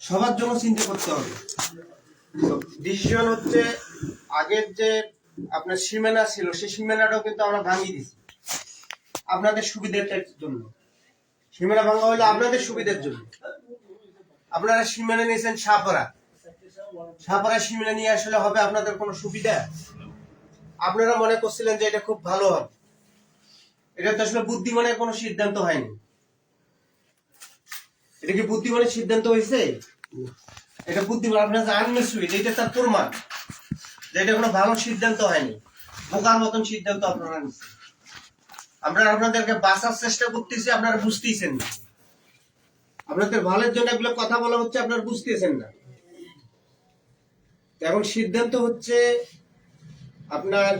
সবার জন্য চিন্তা করতে হবে। ডিসিশন হচ্ছে আগের যে আপনার সীমানা ছিল, সেই সীমানাটাও কিন্তু আমরা ভাঙিয়ে দিচ্ছি আপনাদের সুবিধার জন্য। সীমানা ভাঙা হলো আপনাদের সুবিধার জন্য। আপনারা সীমানা নিয়েছেন সাপরা সাপরা সীমানা নিয়ে আসলে হবে আপনাদের কোনো সুবিধা? আপনারা মনে করছিলেন যে এটা খুব ভালো হবে। এটা তো আসলে বুদ্ধিমানের কোনো সিদ্ধান্ত হয়নি। এটা কি বুদ্ধিমানের সিদ্ধান্ত হয়েছে? এটা বুদ্ধিমান, আপনার যে আনমেসুইট এটা তার প্রমাণ যে এটা কোনো ভালো সিদ্ধান্ত হয়নি। বোকার মতন সিদ্ধান্ত আপনারা নিচ্ছেন আমরা আপনাদেরকে বাঁচার চেষ্টা করতেছি, আপনারা বুঝতেইছেন না। আপনাদের ভালোর জন্য এগুলো কথা বলা হচ্ছে, আপনারা বুঝতেছেন না। এখন সিদ্ধান্ত হচ্ছে আপনার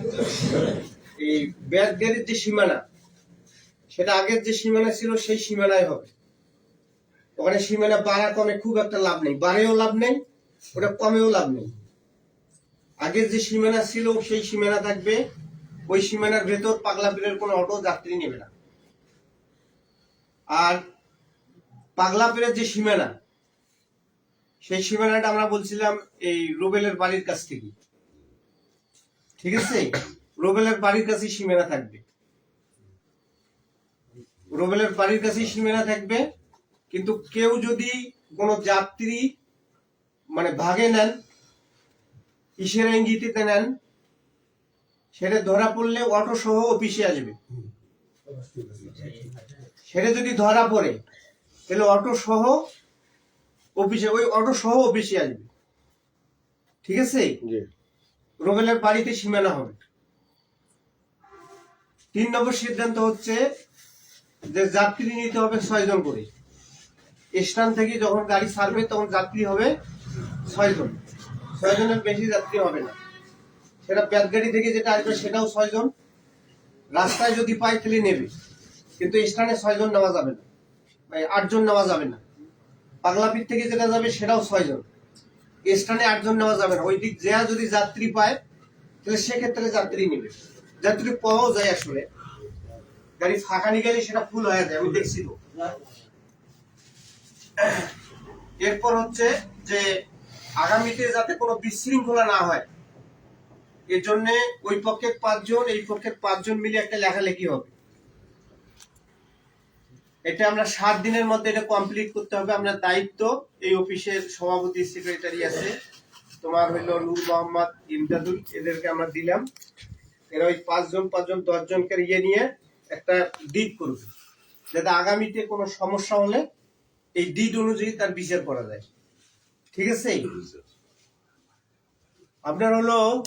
এই ব্যাগের যে সীমানা, সেটা আগের যে সীমানা ছিল, সেই সীমানায় হবে। ওখানে সীমানা বাড়া কমে খুব একটা লাভ নেই। বাড়েও লাভ নেই, ওটা কমেও লাভ নেই। আগের যে সীমানা ছিল, সেই সীমানা থাকবে। ওই সীমানার ভেতর পাগলা পীরের কোনো অটো যাত্রী নেবে না। আর পাগলা পীরের যে সীমানা, সেই সীমানাটা আমরা বলছিলাম এই রুবেলের বাড়ির কাছ থেকে। ঠিক আছে? রুবেলের বাড়ির কাছেই সীমানা থাকবে। রুবেলের বাড়ির কাছেই সীমানা থাকবে। কিন্তু কেউ যদি কোনো যাত্রী মানে ভাগে নেন ইসের ইঙ্গিতে নেন সেটা ধরা পড়লে অটো সহ অফিসে আসবে। সেটা যদি ধরা পড়ে তাহলে অটো সহ অফিসে ওই অটো সহ অফিসে আসবে। ঠিক আছে? রোবেলের বাড়িতে সীমানা হবে। তিন নম্বর সিদ্ধান্ত হচ্ছে যে যাত্রী নিতে হবে ছয়জন করে। স্থান থেকে যখন গাড়ি ছাড়বে, তখন যাত্রী হবে ছয়জন। ছয়জনের বেশি যাত্রী হবে না। সেটা ব্যাটগাড়ি থেকে যেটা আসবে, সেটাও ছয়জন। রাস্তায় যদি পায়, তাহলে নেবে। কিন্তু স্থানে ছয়জন নেওয়া যাবে না। আটজন নেওয়া যাবে না। পাগলাপির থেকে যেটা যাবে, সেটাও ছয়জন। স্থানে আটজন নেওয়া যাবে না। ওই দিক যেয়া যদি যাত্রী পায়, তাহলে সেক্ষেত্রে যাত্রী নেবে। যাত্রী পাওয়াও যায় আসলে। গাড়ি ফাঁকা নিয়ে গেলে সেটা ফুল হয়ে যায়, আমি দেখছি তো। এরপর হচ্ছে যে আগামীতে যাতে কোনো বিশৃঙ্খলা না হয়, এর জন্য ওই পক্ষের পাঁচজন, এই পক্ষের পাঁচজন মিলে একটা লেখালেখি হবে। এটা আমরা সাত দিনের মধ্যে এটা কমপ্লিট করতে হবে। আমরা দায়িত্ব, এই অফিসের সভাপতি সেক্রেটারি আছে। তোমার হইল নূর মোহাম্মদ ইমদাদুল, এদেরকে আমরা দিলাম। এরা ওই পাঁচজন পাঁচজন, দশজনকে ইয়ে নিয়ে একটা দিক করবে। যাতে আগামীতে কোনো সমস্যা হলে এই ডিট অনুযায়ী তার বিচার করা যায়। ঠিক আছে? আপনার হলো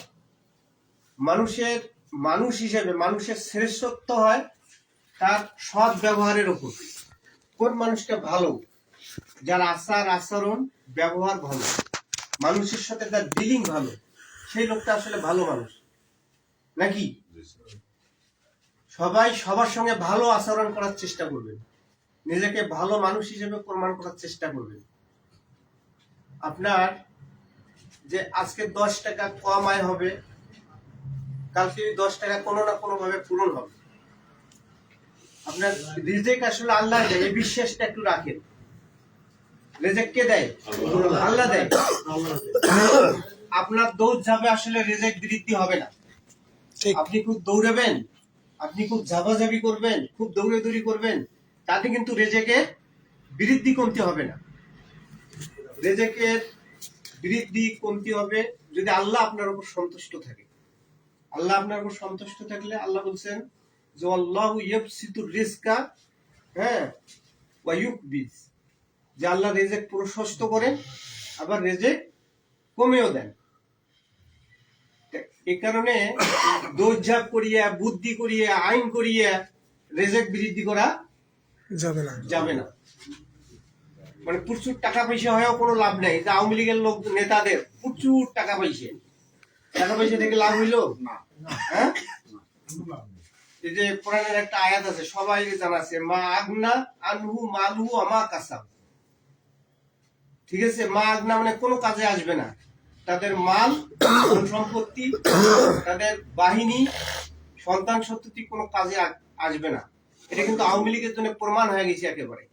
মানুষের মানুষ হিসেবে মানুষের শ্রেষ্ঠত্ব হয় তার সৎ ব্যবহারের উপর। কোন মানুষটা ভালো? যার আচার আচরণ ব্যবহার ভালো। মানুষের সাথে তার ডিলিং ভালো। সেই লোকটা আসলে ভালো মানুষ। নাকি? সবাই সবার সঙ্গে ভালো আচরণ করার চেষ্টা করবেন। নিজেকে ভালো মানুষ হিসেবে প্রমাণ করার চেষ্টা করবেন আপনার যে আজকে দশ টাকা কম আয় হবে কালকে দশ টাকা কোনো না কোনো ভাবে পূরণ হবে। আপনার রিজেক আসলে আল্লাহ দেয় এই বিশ্বাসটা একটু রাখেন। রেজেক কে দেয় আল্লাহ দেয়। আপনার দৌড় যাবে আসলে রেজেক বৃদ্ধি হবে না। আপনি খুব দৌড়াবেন আপনি খুব ঝাপাঝাপি করবেন খুব দৌড়ে দৌড়ি করবেন। তাতে কিন্তু রেজেকের বৃদ্ধি কমতে হবে না। রেজেকের বৃদ্ধি কমতি হবে যদি আল্লাহ আপনার উপর সন্তুষ্ট থাকে। আল্লাহ আপনার উপর সন্তুষ্ট থাকলে আল্লাহ বলছেন যে, আল্লাহ ইয়াবসিতুর রিজকা হ্যাঁ ওয়া ইউকবিজ যে আল্লাহ রেজেক প্রশস্ত করেন, আবার রেজেক কমেও দেন। এ কারণে দৌড়ঝাঁপ করিয়া, বুদ্ধি করিয়া, আইন করিয়া রেজেক বৃদ্ধি করা যাবে না। যাবে না। মানে প্রচুর টাকা পয়সা হয়েও কোনো লাভ নেই। তা আওয়ামী লীগের লোক নেতাদের প্রচুর টাকা পয়সা। টাকা পয়সা থেকে লাভ হইল? হ্যাঁ? এই যে কোরআনের একটা আয়াত আছে সবাই জানা আছে মা আগনা আনহু মালহু আমা কাসাব। ঠিক আছে? মা আগনা মানে কোনো কাজে আসবে না। তাদের মাল সম্পত্তি তাদের বাহিনী সন্তান সন্ততি কোনো কাজে আসবে না। এটা কিন্তু আওয়ামী লীগের জন্য প্রমাণ হয়ে গেছে একেবারে।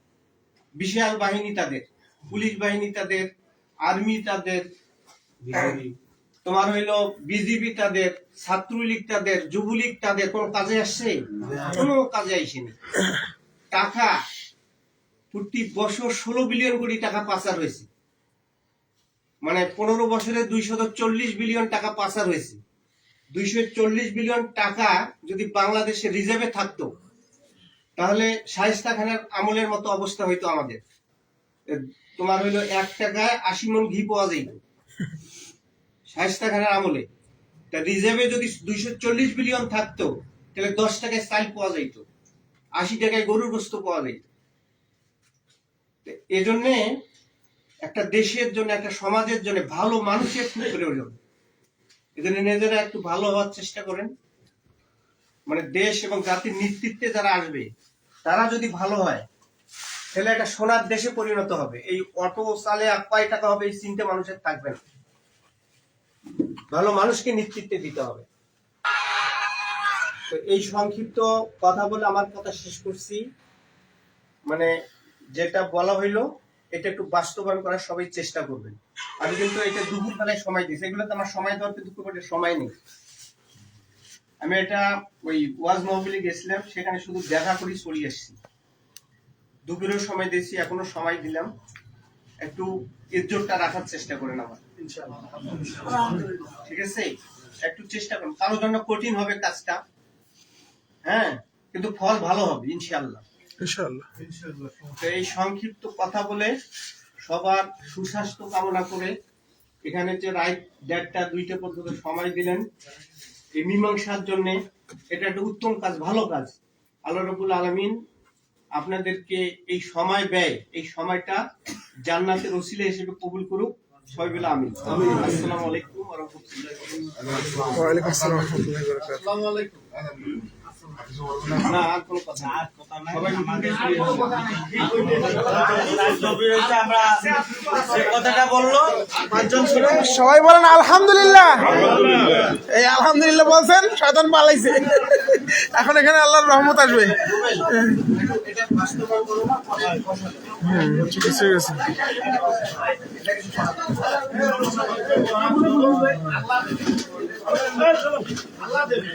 বিশাল বাহিনী তাদের পুলিশ বাহিনী তাদের আর্মি তাদের তোমার হইল বিজিবি তাদের ছাত্রলীগ তাদের যুবলীগ তাদের কোন কাজে আসছে? কোনো কাজে আসেনি। টাকা প্রতি বছর ষোলো বিলিয়ন কোটি টাকা পাচার হয়েছে। মানে পনেরো বছরে দুইশত চল্লিশ বিলিয়ন টাকা পাচার হয়েছে। দুইশো চল্লিশ বিলিয়ন টাকা যদি বাংলাদেশে রিজার্ভে থাকতো তাহলে শায়েস্তা খানের আমলের মতো অবস্থা হইতো আমাদের। তোমার হইল এক টাকায় আশি মন ঘি পাওয়া যাইত। শায়েস্তা খানের আমলে। তা রিজার্ভে যদি দুইশো চল্লিশ বিলিয়ন থাকতো, তাহলে দশ টাকায় চাল পাওয়া যাইত। আশি টাকায় গরুর গোস্ত পাওয়া যাইত। এজন্যে একটা দেশের জন্য, একটা সমাজের জন্য ভালো মানুষের খুব প্রয়োজন এজন্য নিজেরা একটু ভালো হওয়ার চেষ্টা করেন। মানে দেশ এবং জাতির নেতৃত্বে যারা আসবে, তারা যদি ভালো হয়, তাহলে একটা সোনার দেশে পরিণত হবে। এই অটো চালে কয় টাকা হবে এই চিন্তা মানুষের থাকবে না। ভালো মানুষকে নেতৃত্বে দিতে হবে। তো এই সংক্ষিপ্ত কথা বলে আমার কথা শেষ করছি। মানে যেটা বলা হইল, এটা একটু বাস্তবায়ন করার সবাই চেষ্টা করবেন। আমি কিন্তু এটা দুপুর বেলায় সময় দিয়েছি। এগুলো তো আমার সময় দেওয়ার দুপুর সময় নেই। আমি এটা ওই ওয়াজ মহবিলে গেছিলাম সেখানে শুধু দেখা করি চলে এসেছি দুপুরেও সময় দিয়েছি এখনও সময় দিলাম। একটু ইজ্জতটা রাখার চেষ্টা করেন আমার ঠিক আছে? একটু চেষ্টা করুন। কারোর জন্য কঠিন হবে কাজটা হ্যাঁ? কিন্তু ফল ভালো হবে তো এই সংক্ষিপ্ত কথা বলে সবার সুস্বাস্থ্য কামনা করে এখানে যে রাইট দেড়টা দুইটা পর্যন্ত সময় দিলেন এই মীমাংসার জন্য এটা একটা উত্তম কাজ ভালো কাজ। আল্লাহ রবুল আলমিন আপনাদেরকে এই সময় ব্যয় এই সময়টা জান্নাতের ওসিলা হিসেবে কবুল করুক। সবাই বলে আমিন। আসসালামু আলাইকুম ওয়া রাহমাতুল্লাহি ওয়ালাইকুম আসসালাম রহমতুল্লাহি ওয়া বারাকাতুহু। না আর কোনো কথা। সবাই মিলে আমরা যে কথাটা বলল পাঁচজন সবাই বলেন আলহামদুলিল্লাহ। এই আলহামদুলিল্লাহ বলছেন শয়তান পালাইছে। এখন এখানে আল্লাহর রহমত আসবে। আল্লাহ দেবে।